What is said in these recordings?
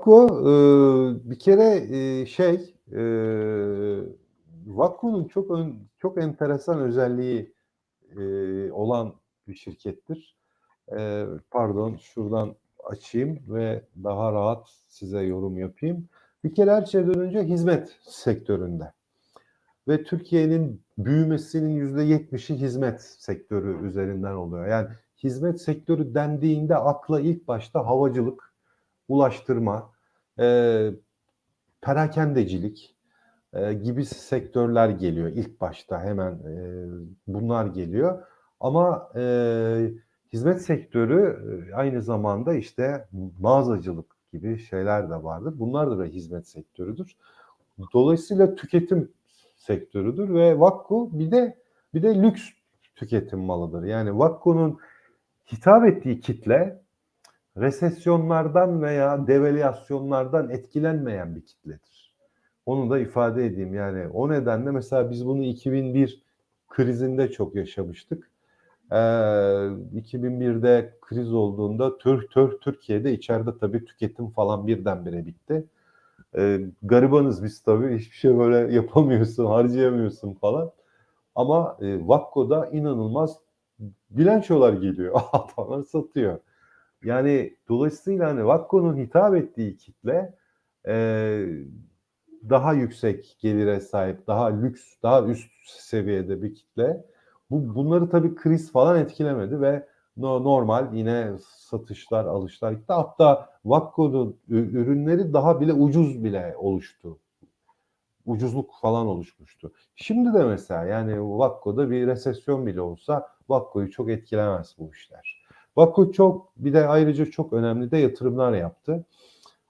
Vakko e, bir kere e, şey e, Vakko'nun çok ön, çok enteresan özelliği e, olan bir şirkettir. E, pardon şuradan açayım ve daha rahat size yorum yapayım. Bir kere her şeyden önce hizmet sektöründe ve Türkiye'nin büyümesinin yüzde yetmişi hizmet sektörü üzerinden oluyor. Yani hizmet sektörü dendiğinde akla ilk başta havacılık, ulaştırma, e, perakendecilik e, gibi sektörler geliyor ilk başta hemen e, bunlar geliyor. Ama e, hizmet sektörü e, aynı zamanda işte mağazacılık gibi şeyler de vardır. Bunlar da hizmet sektörüdür. Dolayısıyla tüketim sektörüdür ve Vakko bir de bir de lüks tüketim malıdır. Yani Vakko'nun hitap ettiği kitle resesyonlardan veya devalüasyonlardan etkilenmeyen bir kitledir. Onu da ifade edeyim. Yani o nedenle mesela biz bunu 2001 krizinde çok yaşamıştık. Ee, 2001'de kriz olduğunda tür, tür, Türkiye'de içeride tabii tüketim falan birdenbire bitti. Ee, garibanız biz tabii hiçbir şey böyle yapamıyorsun, harcayamıyorsun falan. Ama e, Vakko'da inanılmaz bilançolar geliyor. Adamlar satıyor. Yani dolayısıyla hani Vakko'nun hitap ettiği kitle e, daha yüksek gelire sahip, daha lüks, daha üst seviyede bir kitle. Bu bunları tabii kriz falan etkilemedi ve no, normal yine satışlar, alışlar gitti. Hatta Vakko'nun ürünleri daha bile ucuz bile oluştu. Ucuzluk falan oluşmuştu. Şimdi de mesela yani Vakko'da bir resesyon bile olsa Vakko'yu çok etkilemez bu işler. Vakko çok bir de ayrıca çok önemli de yatırımlar yaptı.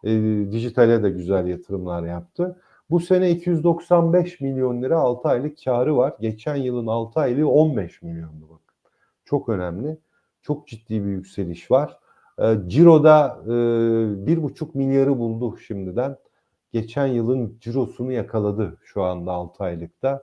E, dijitale de güzel yatırımlar yaptı. Bu sene 295 milyon lira 6 aylık karı var. Geçen yılın 6 aylığı 15 milyondu bakın. Çok önemli. Çok ciddi bir yükseliş var. E, Ciro'da e, 1,5 milyarı buldu şimdiden. Geçen yılın cirosunu yakaladı şu anda 6 aylıkta.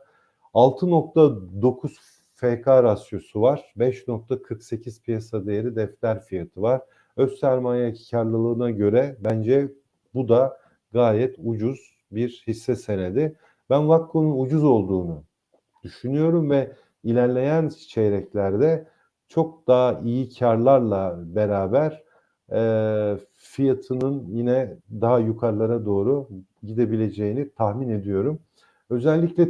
6.9 FK rasyosu var. 5.48 piyasa değeri defter fiyatı var. Öz sermaye karlılığına göre bence bu da gayet ucuz bir hisse senedi. Ben Vakko'nun ucuz olduğunu düşünüyorum ve ilerleyen çeyreklerde çok daha iyi karlarla beraber e, fiyatının yine daha yukarılara doğru gidebileceğini tahmin ediyorum. Özellikle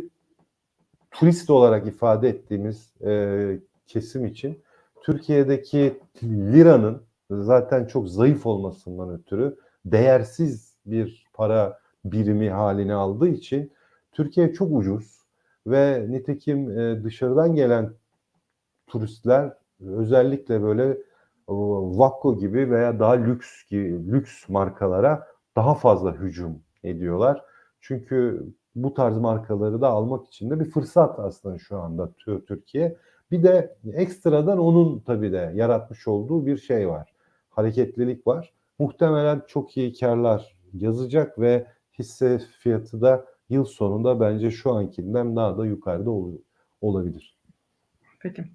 turist olarak ifade ettiğimiz e, kesim için Türkiye'deki liranın zaten çok zayıf olmasından ötürü değersiz bir para birimi halini aldığı için Türkiye çok ucuz ve nitekim e, dışarıdan gelen turistler özellikle böyle Vakko gibi veya daha lüks gibi lüks markalara daha fazla hücum ediyorlar. Çünkü bu tarz markaları da almak için de bir fırsat aslında şu anda Türkiye. Bir de ekstradan onun tabii de yaratmış olduğu bir şey var. Hareketlilik var. Muhtemelen çok iyi karlar yazacak ve hisse fiyatı da yıl sonunda bence şu ankinden daha da yukarıda olabilir. Peki.